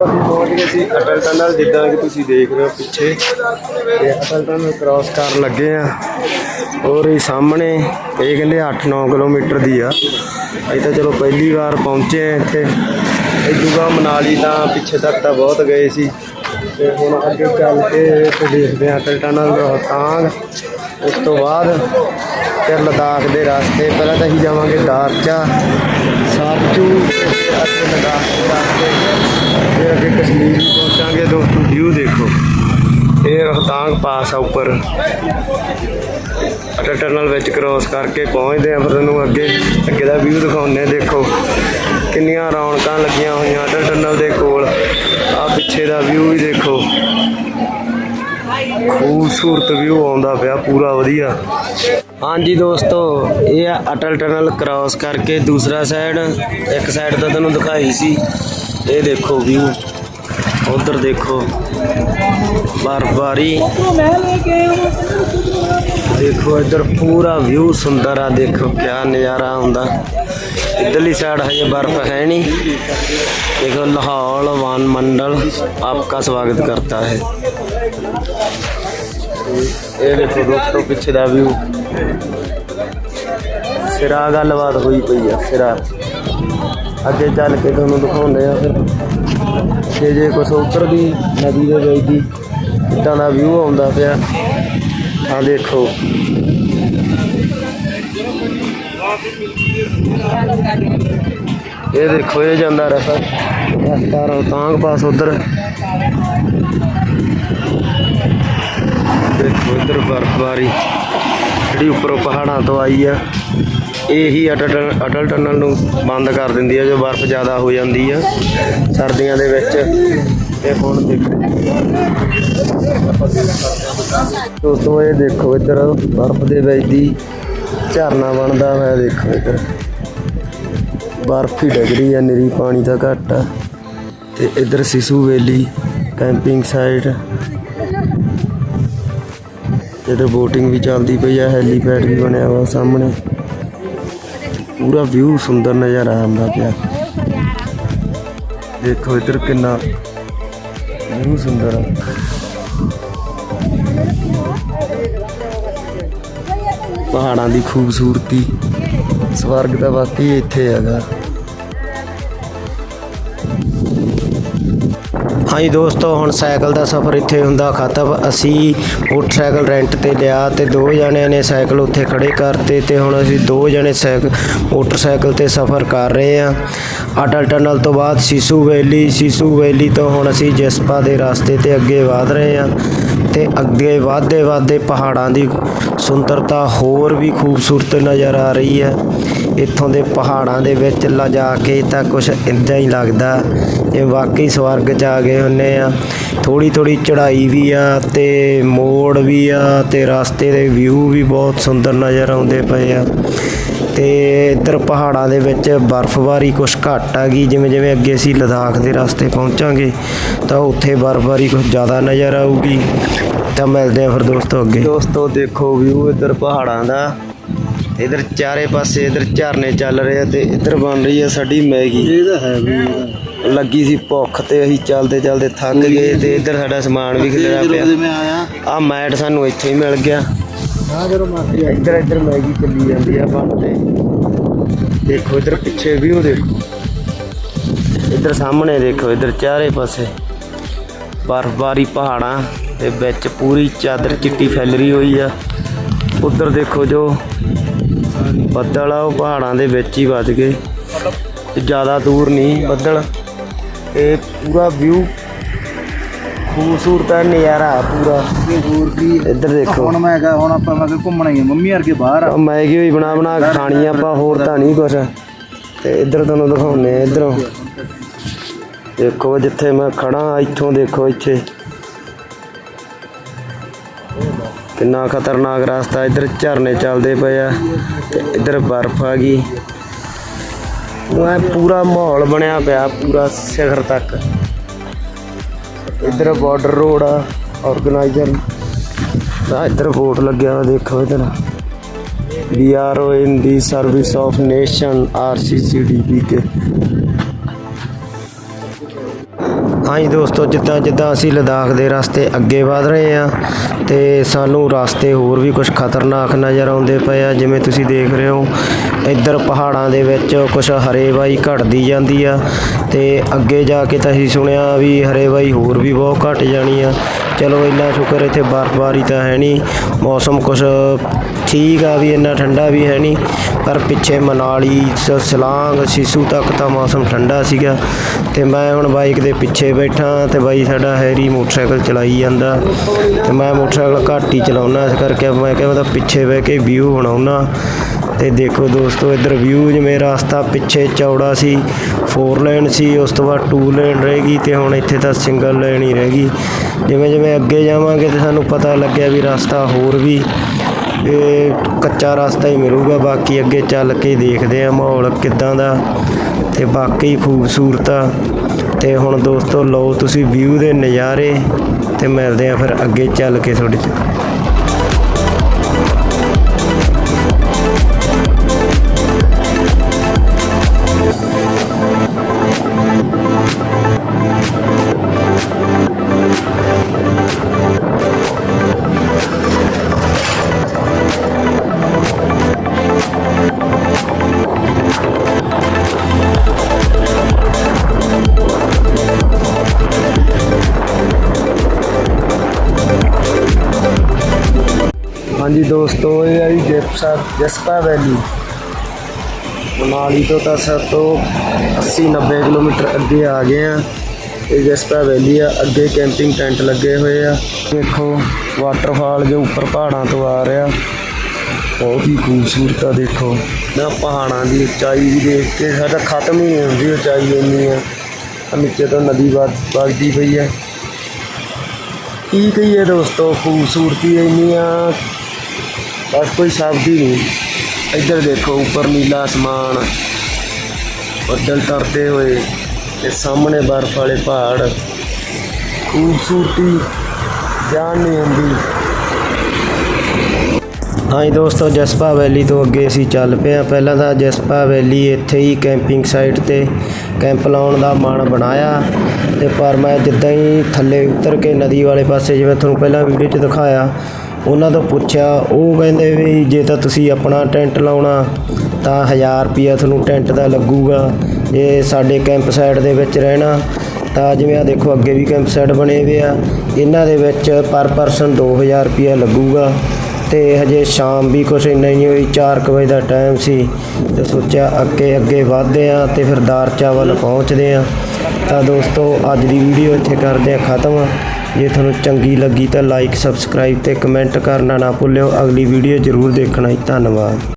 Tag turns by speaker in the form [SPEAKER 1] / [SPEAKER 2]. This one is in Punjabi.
[SPEAKER 1] ਅਸੀਂ ਪਹੁੰਚ ਗਏ ਸੀ ਅਟਲ ਟਨਲ ਜਿੱਦਾਂ ਕਿ ਤੁਸੀਂ ਦੇਖ ਰਹੇ ਹੋ ਪਿੱਛੇ, ਤੇ ਅਟਲ ਟਨਲ ਕ੍ਰਾਸ ਕਰਨ ਲੱਗੇ ਆ। ਔਰ ਇਹ ਸਾਹਮਣੇ, ਇਹ ਕਹਿੰਦੇ 8-9 ਕਿਲੋਮੀਟਰ ਦੀ ਆ। ਅਸੀਂ ਤਾਂ ਚਲੋ ਪਹਿਲੀ ਵਾਰ ਪਹੁੰਚੇ ਆ ਇੱਥੇ। ਇਦੂਗਾ ਮਨਾਲੀ ਤਾਂ ਪਿੱਛੇ ਤੱਕ ਤਾਂ ਬਹੁਤ ਗਏ ਸੀ। ਤੇ ਹੁਣ ਅੱਗੇ ਚੱਲ ਕੇ ਤੇ ਦੇਖਦੇ ਆ ਅਟਲ ਟਨਲ ਰੋਹਤਾਂਗ। ਉਸ ਤੋਂ ਬਾਅਦ ਫਿਰ ਲਦਾਖ ਦੇ ਰਸਤੇ, ਪਹਿਲਾਂ ਤਾਂ ਅਸੀਂ ਜਾਵਾਂਗੇ ਦਾਰਚਾ ਸਾਚੂ ਅਤੇ ਲਦਾਖ ਦੇ ਰਸਤੇ। ਫਿਰ ਅੱਗੇ ਕਸ਼ਮੀਰ ਵੀ ਪਹੁੰਚਾਂਗੇ, ਦੋਸਤੋ ਵਿਊ ਦੇਖੋ। ਇਹ ਰੋਹਤਾਂਗ ਪਾਸ ਆ ਉੱਪਰ। ਅਟਲ ਟਨਲ ਵਿੱਚ ਕ੍ਰੋਸ ਕਰਕੇ ਪਹੁੰਚਦੇ ਆ, ਫਿਰ ਤੁਹਾਨੂੰ ਅੱਗੇ ਅੱਗੇ ਦਾ ਵਿਊ ਦਿਖਾਉਂਦੇ ਦੇਖੋ। ਕਿੰਨੀਆਂ ਰੌਣਕਾਂ ਲੱਗੀਆਂ ਹੋਈਆਂ ਅਟਲ ਟਨਲ ਦੇ ਕੋਲ। ਆ ਪਿੱਛੇ ਦਾ ਵਿਊ ਵੀ ਦੇਖੋ। ਖੂਬਸੂਰਤ ਵਿਊ ਆਉਂਦਾ ਪਿਆ, ਪੂਰਾ ਵਧੀਆ। ਹਾਂਜੀ ਦੋਸਤੋ, ਇਹ ਆ ਅਟਲ ਟਨਲ ਕ੍ਰਾਸ ਕਰਕੇ ਦੂਸਰਾ ਸਾਈਡ ਇੱਕ ਸਾਈਡ ਤਾਂ ਤੁਹਾਨੂੰ ਦਿਖਾਈ ਸੀ। ਇਹ ਦੇਖੋ ਵਿਊ ਉਧਰ ਦੇਖੋ। ਬਰਫਬਾਰੀ। ਦੇਖੋ ਇੱਧਰ ਪੂਰਾ ਵਿਊ ਸੁੰਦਰ ਆ, ਦੇਖੋ ਕਿਆ ਨਜ਼ਾਰਾ ਆਉਂਦਾ। ਇਧਰਲੀ ਸਾਈਡ ਹਜੇ ਬਰਫ ਹੈ ਨਹੀਂ। ਦੇਖੋ ਲਾਹੌਲ ਵਨ ਮੰਡਲ, ਆਪਕਾ ਸਵਾਗਤ ਕਰਤਾ ਹੈ। ਇਹ ਦੇਖੋ ਦੋਸਤੋ ਪਿੱਛੇ ਦਾ ਵਿਊ ਸਿਰਾ ਗੱਲਬਾਤ ਹੋਈ ਪਈ ਆ, ਸਿਰਾ। ਅੱਗੇ ਚੱਲ ਕੇ ਤੁਹਾਨੂੰ ਦਿਖਾਉਂਦੇ ਆ ਫਿਰ। ਜੇ ਜੇ ਕੁਛ ਉੱਤਰ ਦੀ ਨਦੀ ਦੇ ਵਿੱਚ ਦੀ, ਇਦਾਂ ਦਾ ਵਿਊ ਆਉਂਦਾ ਪਿਆ। ਆ ਦੇਖੋ। ਇਹ ਦੇਖੋ, ਇਹ ਜਾਂਦਾ ਰਸਤਾ। ਰਸਤਾ ਰੋਹਤਾਂਗ ਪਾਸ ਉਧਰ। ਬਰਫਬਾਰੀ ਜਿਹੜੀ ਉੱਪਰੋਂ ਪਹਾੜਾਂ ਤੋਂ ਆਈ ਆ, ਇਹ ਹੀ ਅਟਲ ਟਨ- ਅਟਲ ਟਨਲ ਨੂੰ ਬੰਦ ਕਰ ਦਿੰਦੀ ਆ, ਜੋ ਬਰਫ਼ ਜ਼ਿਆਦਾ ਹੋ ਜਾਂਦੀ ਆ ਸਰਦੀਆਂ ਦੇ ਵਿੱਚ। ਤੇ ਹੁਣ ਦੇਖੋ ਦੋਸਤੋ, ਇਹ ਦੇਖੋ ਇੱਧਰ, ਬਰਫ਼ ਦੇ ਵਿੱਚ ਦੀ ਝਰਨਾ ਬਣਦਾ ਹੋਇਆ, ਦੇਖੋ ਇੱਧਰ। ਬਰਫ਼ ਹੀ ਡਿੱਗ ਰਹੀ ਆ, ਨਿਰੀ ਪਾਣੀ ਦਾ ਘੱਟ। ਆ ਤੇ ਇੱਧਰ ਸਿਸੂ ਵੈਲੀ ਕੈਂਪਿੰਗ ਸਾਈਟ। ਇੱਧਰ ਬੋਟਿੰਗ ਵੀ ਚੱਲਦੀ ਪਈ ਆ, ਹੈਲੀਪੈਡ ਵੀ ਬਣਿਆ ਵਾ ਸਾਹਮਣੇ। ਪੂਰਾ ਵਿਊ ਸੁੰਦਰ ਨਜ਼ਾਰਾ ਆਉਂਦਾ ਪਿਆ। ਦੇਖੋ ਇੱਧਰ ਕਿੰਨਾ ਵਿਊ ਸੁੰਦਰ ਆ। ਪਹਾੜਾਂ ਦੀ ਖੂਬਸੂਰਤੀ, ਸਵਰਗ ਤਾਂ ਵਾਕਈ ਇੱਥੇ ਹੈਗਾ। ਹਾਂਜੀ ਦੋਸਤੋ, ਹੁਣ ਸਾਈਕਲ ਦਾ ਸਫ਼ਰ ਇੱਥੇ ਹੁੰਦਾ ਖਤਮ। ਅਸੀਂ ਮੋਟਰਸਾਈਕਲ ਰੈਂਟ ਤੇ ਲਿਆ ਤੇ ਦੋ ਜਣਿਆਂ ਨੇ ਸਾਈਕਲ ਉੱਥੇ ਖੜੇ ਕਰਤੇ ਤੇ ਹੁਣ ਅਸੀਂ ਦੋ ਜਣੇ ਸਾਈਕਲ ਮੋਟਰਸਾਈਕਲ ਤੇ ਸਫ਼ਰ ਕਰ ਰਹੇ ਹਾਂ। ਅਟਲ ਟਨਲ ਤੋਂ ਬਾਅਦ ਸਿਸੂ ਵੈਲੀ ਸਿਸੂ ਵੈਲੀ ਤੋਂ ਹੁਣ ਅਸੀਂ ਜਸਪਾ ਦੇ ਰਸਤੇ ਤੇ ਅੱਗੇ ਵਧ ਰਹੇ ਹਾਂ ਤੇ ਅੱਗੇ ਵਧਦੇ ਵਧਦੇ ਪਹਾੜਾਂ ਦੀ ਸੁੰਦਰਤਾ ਹੋਰ ਵੀ ਖੂਬਸੂਰਤ ਨਜ਼ਰ ਆ ਰਹੀ ਹੈ। ਇੱਥੋਂ ਦੇ ਪਹਾੜਾਂ ਦੇ ਵਿੱਚ ਲਿਜਾ ਕੇ ਤਾਂ ਕੁਝ ਇੱਦਾਂ ਹੀ ਲੱਗਦਾ। ਇਹ ਵਾਕਈ ਸਵਰਗ 'ਚ ਆ ਗਏ ਹੁੰਨੇ ਆ। ਥੋੜੀ ਥੋੜੀ ਚੜ੍ਹਾਈ ਵੀ ਆ ਤੇ ਮੋੜ ਵੀ ਆ ਤੇ ਰਸਤੇ ਦੇ ਵਿਊ ਵੀ ਬਹੁਤ ਸੁੰਦਰ ਨਜ਼ਰ ਆਉਂਦੇ ਪਏ ਆ। ਤੇ ਇੱਧਰ ਪਹਾੜਾਂ ਦੇ ਵਿੱਚ ਬਰਫ਼ਬਾਰੀ ਕੁਛ ਘੱਟ ਆ ਗਈ। ਜਿਵੇਂ ਜਿਵੇਂ ਅੱਗੇ ਅਸੀਂ ਲਦਾਖ ਦੇ ਰਸਤੇ ਪਹੁੰਚਾਂਗੇ, ਤਾਂ ਉੱਥੇ ਬਰਫ਼ਬਾਰੀ ਕੁਝ ਜ਼ਿਆਦਾ ਨਜ਼ਰ ਆਊਗੀ। ਤਾਂ ਮਿਲਦੇ ਆ ਫਿਰ ਦੋਸਤੋ ਅੱਗੇ। ਦੋਸਤੋ ਦੇਖੋ ਵਿਊ ਇੱਧਰ ਪਹਾੜਾਂ ਦਾ। ਇਧਰ ਚਾਰੇ ਪਾਸੇ ਇਧਰ ਝਰਨੇ ਚੱਲ ਰਹੇ ਆ ਤੇ ਇੱਧਰ ਬਣ ਰਹੀ ਆ ਸਾਡੀ ਮੈਗੀ।
[SPEAKER 2] ਇਹ ਤਾਂ ਹੈ ਵੀ
[SPEAKER 1] ਲੱਗੀ ਸੀ ਭੁੱਖ ਤੇ ਅਸੀਂ ਚੱਲਦੇ ਚੱਲਦੇ ਥੱਕ ਗਏ ਤੇ ਇੱਧਰ ਸਾਡਾ ਸਮਾਨ ਵੀ ਖਿਲਰਿਆ
[SPEAKER 2] ਜਦੋਂ
[SPEAKER 1] ਪਿਆ।
[SPEAKER 2] ਦੇ ਮੈਂ ਆਇਆ
[SPEAKER 1] ਆ ਮੈਟ ਸਾਨੂੰ ਇੱਥੇ ਹੀ ਮਿਲ ਗਿਆ।
[SPEAKER 2] ਆ ਜਦੋਂ ਆਈ।
[SPEAKER 1] ਇੱਧਰ ਇੱਧਰ ਮੈਗੀ ਚੱਲੀ ਜਾਂਦੀ ਆ ਬਣਦੇ ਦੇਖੋ ਇੱਧਰ ਪਿੱਛੇ ਵਿਊ ਦੇਖੋ। ਇੱਧਰ ਸਾਹਮਣੇ ਦੇਖੋ ਇੱਧਰ ਚਾਰੇ ਪਾਸੇ। ਬਰਫਬਾਰੀ ਪਹਾੜਾਂ ਦੇ ਵਿੱਚ ਪੂਰੀ ਚਾਦਰ ਚਿੱਟੀ ਫੈਲ ਰਹੀ ਹੋਈ ਆ। ਉੱਧਰ ਦੇਖੋ ਜੋ ਬੱਦਲ ਆ ਉਹ ਪਹਾੜਾਂ ਦੇ ਵਿੱਚ ਹੀ ਵੱਜ ਗਏ। ਜ਼ਿਆਦਾ ਦੂਰ ਨਹੀਂ ਬੱਦਲ। ਇਹ ਪੂਰਾ ਵਿਊ ਖੂਬਸੂਰਤ ਹੈ ਨਜ਼ਾਰਾ ਪੂਰਾ।
[SPEAKER 2] ਹੋਰ ਕੀ
[SPEAKER 1] ਇੱਧਰ ਦੇਖੋ।
[SPEAKER 2] ਹੁਣ ਮੈਂ ਕਹਾਂ ਹੁਣ ਆਪਾਂ ਮੈਂ ਘੁੰਮਣਾ ਹੀ ਮੰਮੀ ਵਰਗੇ ਬਾਹਰ ਆ।
[SPEAKER 1] ਮੈਗੀ ਵੀ ਬਣਾ ਬਣਾ ਖਾਣੀ ਆਪਾਂ ਹੋਰ ਤਾਂ ਨਹੀਂ ਕੁਛ। ਤੇ ਇੱਧਰ ਤੁਹਾਨੂੰ ਦਿਖਾਉਨੇ ਆ ਇੱਧਰੋਂ। ਦੇਖੋ ਜਿੱਥੇ ਮੈਂ ਖੜਾ ਇੱਥੋਂ ਦੇਖੋ ਇੱਥੇ। ਕਿੰਨਾ ਖਤਰਨਾਕ ਰਸਤਾ ਇੱਧਰ ਝਰਨੇ ਚੱਲਦੇ ਪਏ ਆ, ਤੇ ਇੱਧਰ ਬਰਫ਼ ਆ ਗਈ। ਉਹ ਪੂਰਾ ਮਾਹੌਲ ਬਣਿਆ ਪਿਆ, ਪੂਰਾ ਸਿਖਰ ਤੱਕ। ਇੱਧਰ ਬਾਰਡਰ ਰੋਡ ਆ ਆਰਗੇਨਾਈਜ਼ਰ ਦਾ ਇੱਧਰ ਬੋਰਡ ਲੱਗਿਆ ਦੇਖੋ ਇੱਧਰ। We are in the service of nation rccdp ਕੇ ਹਾਂਜੀ ਦੋਸਤੋ, ਜਿੱਦਾਂ ਜਿੱਦਾਂ ਅਸੀਂ ਲਦਾਖ ਦੇ ਰਸਤੇ ਅੱਗੇ ਵਧ ਰਹੇ ਆ ਤੇ ਸਾਨੂੰ ਰਸਤੇ ਹੋਰ ਵੀ ਕੁਝ ਖਤਰਨਾਕ ਨਜ਼ਰ ਆਉਂਦੇ ਪਏ ਆ। ਜਿਵੇਂ ਤੁਸੀਂ ਦੇਖ ਰਹੇ ਹੋ, ਇੱਧਰ ਪਹਾੜਾਂ ਦੇ ਵਿੱਚ ਕੁਝ ਹਰੇਵਾਈ ਘਟਦੀ ਜਾਂਦੀ ਆ ਤੇ ਅੱਗੇ ਜਾ ਕੇ ਤਾਂ ਅਸੀਂ ਸੁਣਿਆ ਵੀ ਹਰੇਵਾਈ ਹੋਰ ਵੀ ਬਹੁਤ ਘਟ ਜਾਣੀ ਆ। ਚਲੋ ਇੰਨਾ ਸ਼ੁਕਰ ਇੱਥੇ ਬਰਫ਼ਬਾਰੀ ਤਾਂ ਹੈ ਨਹੀਂ, ਮੌਸਮ ਕੁਝ ਠੀਕ ਆ ਵੀ, ਇੰਨਾ ਠੰਡਾ ਵੀ ਹੈ ਨਹੀਂ, ਪਰ ਪਿੱਛੇ ਮਨਾਲੀ ਸ- ਸਲਾਂਗ ਸਿਸੂ ਤੱਕ ਤਾਂ ਮੌਸਮ ਠੰਡਾ ਸੀਗਾ ਤੇ ਮੈਂ ਹੁਣ ਬਾਈਕ ਦੇ ਪਿੱਛੇ ਬੈਠਾ ਤੇ ਬਾਈ ਸਾਡਾ ਹੈਰੀ ਮੋਟਰਸਾਈਕਲ ਚਲਾਈ ਜਾਂਦਾ ਤੇ ਮੈਂ ਮੋਟਰਸਾਈਕਲ ਘੱਟ ਹੀ ਚਲਾਉਣਾ ਇਸ ਕਰਕੇ ਮੈਂ ਕਿਹਾ ਮੈਂ ਤਾਂ ਪਿੱਛੇ ਬਹਿ ਕੇ ਵਿਊ ਬਣਾਉਣਾ ਤੇ ਦੇਖੋ ਦੋਸਤੋ, ਇੱਧਰ ਵਿਊ ਜਿਵੇਂ ਰਸਤਾ ਪਿੱਛੇ ਚੌੜਾ ਸੀ 4 ਲੇਨ ਸੀ, ਉਸ ਤੋਂ ਬਾਅਦ 2 ਲੇਨ ਰਹੇਗੀ ਤੇ ਹੁਣ ਇੱਥੇ ਤਾਂ ਸਿੰਗਲ ਲੇਨ ਹੀ ਰਹਿ ਗਈ। ਜਿਵੇਂ ਜਿਵੇਂ ਅੱਗੇ ਜਾਵਾਂਗੇ ਤੇ ਸਾਨੂੰ ਪਤਾ ਲੱਗਿਆ ਵੀ ਰਸਤਾ ਹੋਰ ਵੀ ਇਹ ਕੱਚਾ ਰਸਤਾ ਹੀ ਮਿਲੂਗਾ। ਬਾਕੀ ਅੱਗੇ ਚੱਲ ਕੇ ਦੇਖਦੇ ਆ ਮਾਹੌਲ ਕਿੱਦਾਂ ਦਾ ਤੇ ਬਾਕੀ ਖੂਬਸੂਰਤ ਆ। ਤੇ ਹੁਣ ਦੋਸਤੋ ਲਓ ਤੁਸੀਂ ਵਿਊ ਦੇ ਨਜ਼ਾਰੇ ਤੇ ਮਿਲਦੇ ਆ ਫਿਰ ਅੱਗੇ ਚੱਲ ਕੇ ਤੁਹਾਡੇ ਹਾਂਜੀ ਦੋਸਤੋ, ਇਹ ਹੈ ਜੀ ਜੈਪਸਾ ਜਸਪਾ ਵੈਲੀ ਮਨਾਲੀ ਤੋਂ ਤਾਂ ਸਰ ਤੋਂ 80 90 ਕਿਲੋਮੀਟਰ ਅੱਗੇ ਆ ਗਏ ਆ। ਇਹ ਜਸਪਾ ਵੈਲੀ ਆ, ਅੱਗੇ ਕੈਂਪਿੰਗ ਟੈਂਟ ਲੱਗੇ ਹੋਏ ਆ। ਦੇਖੋ, ਵਾਟਰਫਾਲ ਜੋ ਉੱਪਰ ਪਹਾੜਾਂ ਤੋਂ ਆ ਰਿਹਾ। ਬਹੁਤ ਹੀ ਖੂਬਸੂਰਤ ਆ, ਦੇਖੋ। ਨਾ ਪਹਾੜਾਂ ਦੀ ਉਚਾਈ ਵੀ ਦੇਖ ਕੇ, ਸਾਡਾ ਖਤਮ ਹੀ ਨਹੀਂ ਹੁੰਦੀ, ਉਚਾਈ ਇੰਨੀ ਆ। ਨੀਚੇ ਤੋਂ ਨਦੀ ਵਗ ਵਗਦੀ ਪਈ ਹੈ ਕੀ ਕਹੀਏ ਦੋਸਤੋ, ਖੂਬਸੂਰਤੀ ਇੰਨੀ ਆ। ਬਸ ਕੋਈ ਸ਼ਬਦ ਹੀ ਨਹੀਂ ਇੱਧਰ ਦੇਖੋ, ਉੱਪਰ ਨੀਲਾ ਅਸਮਾਨ। ਬੱਦਲ ਤਰਦੇ ਹੋਏ ਤੇ ਸਾਹਮਣੇ ਬਰਫ਼ ਵਾਲੇ ਪਹਾੜ। ਖੂਬਸੂਰਤੀ ਜਾਣ ਨਹੀਂ ਹੁੰਦੀ ਹਾਂਜੀ ਦੋਸਤੋ, ਜਸਪਾ ਵੈਲੀ ਤੋਂ ਅੱਗੇ ਅਸੀਂ ਚੱਲ ਪਏ ਹਾਂ। ਪਹਿਲਾਂ ਤਾਂ ਜਸਪਾ ਵੈਲੀ ਇੱਥੇ ਹੀ ਕੈਂਪਿੰਗ ਸਾਈਟ ਤੇ ਕੈਂਪ ਲਾਉਣ ਦਾ ਮਨ ਬਣਾਇਆ। ਤੇ ਪਰ ਮੈਂ ਜਿੱਦਾਂ ਹੀ ਥੱਲੇ ਉਤਰ ਕੇ ਨਦੀ ਵਾਲੇ ਪਾਸੇ, ਜਿਵੇਂ ਤੁਹਾਨੂੰ ਪਹਿਲਾਂ ਵੀਡੀਓ 'ਚ ਦਿਖਾਇਆ ਉਹਨਾਂ ਤੋਂ ਪੁੱਛਿਆ, ਉਹ ਕਹਿੰਦੇ ਵੀ ਜੇ ਤਾਂ ਤੁਸੀਂ ਆਪਣਾ ਟੈਂਟ ਲਾਉਣਾ, ਤਾਂ 1000 ਰੁਪਿਆ ਤੁਹਾਨੂੰ ਟੈਂਟ ਦਾ ਲੱਗੂਗਾ। ਜੇ ਸਾਡੇ ਕੈਂਪ ਸਾਈਟ ਦੇ ਵਿੱਚ ਰਹਿਣਾ, ਤਾਂ ਜਿਵੇਂ ਆ ਦੇਖੋ, ਅੱਗੇ ਵੀ ਕੈਂਪ ਸਾਈਟ ਬਣੇ ਹੋਏ ਆ। ਇਹਨਾਂ ਦੇ ਵਿੱਚ ਪਰ ਪਰਸਨ 2000 ਰੁਪਿਆ ਲੱਗੂਗਾ। ਤੇ ਹਜੇ ਸ਼ਾਮ ਵੀ ਕੁਛ ਇੰਨਾ ਹੀ ਹੋਈ 4 ਕੁ ਵਜੇ ਦਾ ਟਾਈਮ ਸੀ। ਤੇ ਸੋਚਿਆ ਅੱਗੇ ਅੱਗੇ ਵਧਦੇ ਆ ਤੇ ਫਿਰ ਦਾਰਚਾ ਵੱਲ ਪਹੁੰਚਦੇ ਆ ਤਾਂ ਦੋਸਤੋ, ਅੱਜ ਦੀ ਵੀਡੀਓ ਇੱਥੇ ਕਰਦੇ ਆ ਖਤਮ। ਜੇ ਤੁਹਾਨੂੰ ਚੰਗੀ ਲੱਗੀ ਤਾਂ ਲਾਈਕ ਸਬਸਕ੍ਰਾਈਬ ਤੇ ਕਮੈਂਟ ਕਰਨਾ ਨਾ ਭੁੱਲਿਓ। ਅਗਲੀ ਵੀਡੀਓ ਜ਼ਰੂਰ ਦੇਖਣਾ ਜੀ। ਧੰਨਵਾਦ।